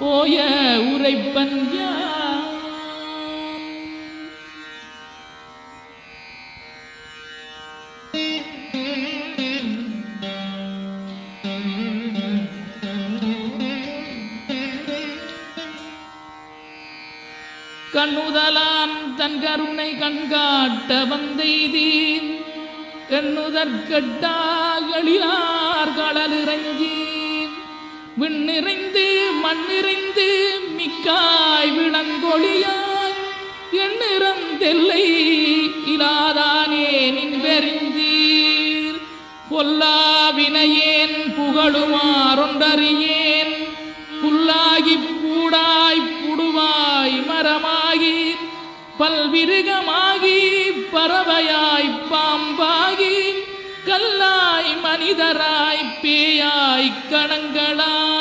ஓய உரைப்பன் கண்ணுதலான் தன் கருணை கண்காட்ட வந்தெய்தீன் எண்ணுதற்கட்டாகளிலார் கடலிறங்கி விண்ணிறைந்து மண்ணிறைந்து மிக்காய் விளங்கொழியான் எண்ணிறந்தெல்லை இலாதானே நின்பெறிந்தீர் பொல்லாவினையேன் புகழுமாறொன்றறியேன் புல்லாகி பூடாய் புடுவாய் மரமாகி பல்விருகமாகி பறவையாய் பாம்பாகி கல்லாய் மனிதராய் பேயாய் கணங்களாய்